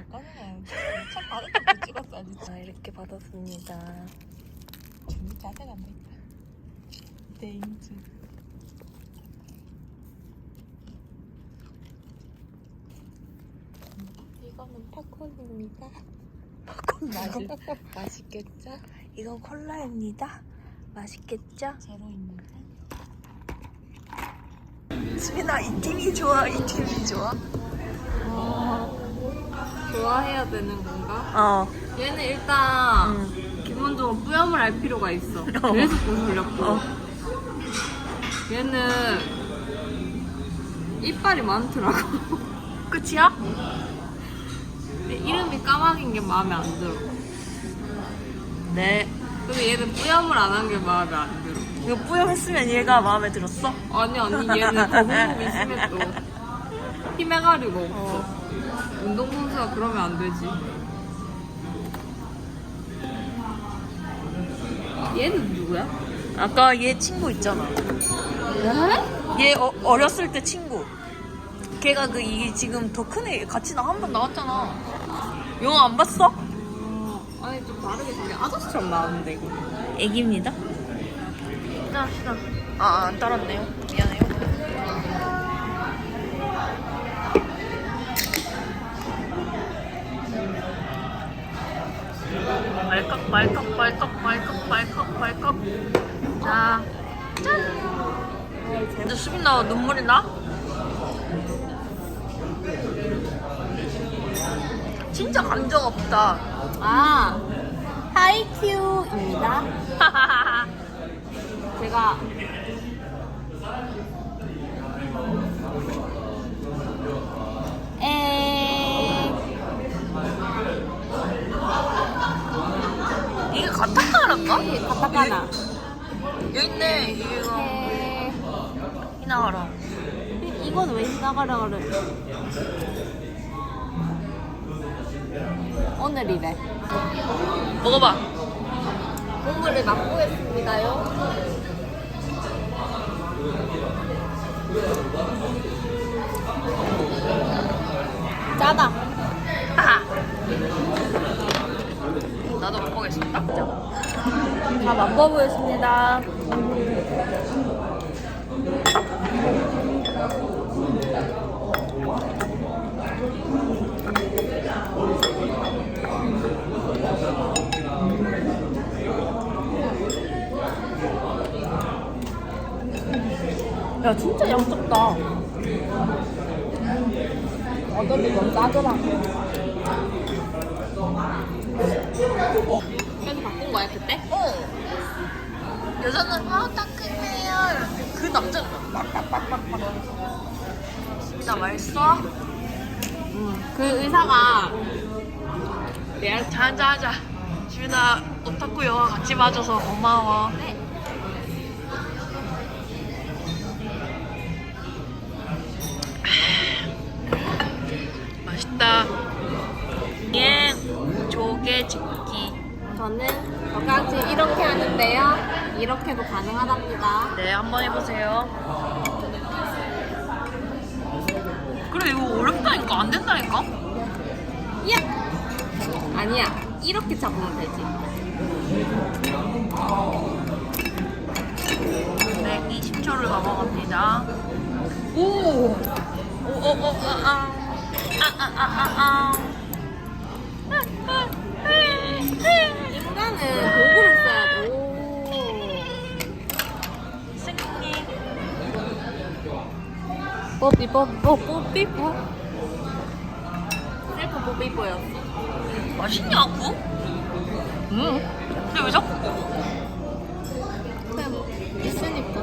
아까는 참 받은 것도 찍었어야지. 자, 이렇게 받았습니다. 준비 자세가 안 됐다. 데인즈. 이거는 팝콘입니다. 맛이 맛있겠죠? 이건 콜라입니다. 맛있겠죠? 제로입니다. 수빈아, 이 팀이 좋아, 이 팀이 좋아. 좋아해야 되는 건가? 어. 얘는 일단 응. 기본적으로 뿌염을 알 필요가 있어. 그래서 고슬렸고. 어. 얘는 이빨이 많더라고. 끝이야? 근데 이름이 까마귀인 게 마음에 안 들어. 네. 근데 얘는 뿌염을 안 한 게 마음에 안 들어. 이거 뿌염했으면 얘가 마음에 들었어? 아니 아니 얘는 거북목이 심했어. 힘에 가리고 없어. 운동선수가 그러면 안 되지. 얘는 누구야? 아까 얘 친구 있잖아. 얘 어, 어렸을 때 친구. 걔가 그 이게 지금 더 큰 애 같이 나 한 번 나왔잖아. 영화 안 봤어? 어, 아니 좀 다르게 생긴 아저씨처럼 나왔는데 이거. 애기입니다. 시다 시다. 아, 안 따랐네요. 미안해요. 말깍 말깍 말깍 말깍 말깍 말깍. 자, 짠. 근데 수빈 나 눈물이 나? 진짜 감정 없다. 아 하이큐입니다. 제가 에 이게 가타카나인가? 가타카나 여기 있네. 이거 에 히나와라. 이건 왜 지나가라 그래? 오늘이래. 먹어봐. 국물을 맛보겠습니다요. 짜다. 하하. 나도 먹어보겠습니다. 다 맛보겠습니다. 야 진짜 양 적다. 어쩐지 너무 짜더라. 거야 그때? 어. 여자는 아 따끔해요. 이러는데 그 남자는 막막막막막. 나 맛있어? 그 의사가 레알 자 하자 하자. 지민아 오타쿠 영화 같이 봐줘서 고마워. 맛있다. 예, 조개 집기. 저는 건강증 이렇게 하는데요. 이렇게도 가능하답니다. 네, 한번 해보세요. 그래, 이거 어렵다니까. 안 된다니까? 야! 아니야. 이렇게 잡으면 되지. 네, 20초를 넘어갑니다. 오! 오, 오, 오, 아, 아. 아, 아, 아, 아, 이거는 도구를 써야 돼. 승리. 뽀삐 뽀뽀 뽀삐 뽀. 어, 어? 셀프 뽀삐 뽀였어. 맛있냐고? 응. 근데 왜 자꾸 먹어? 그냥 뭐, 있으니까.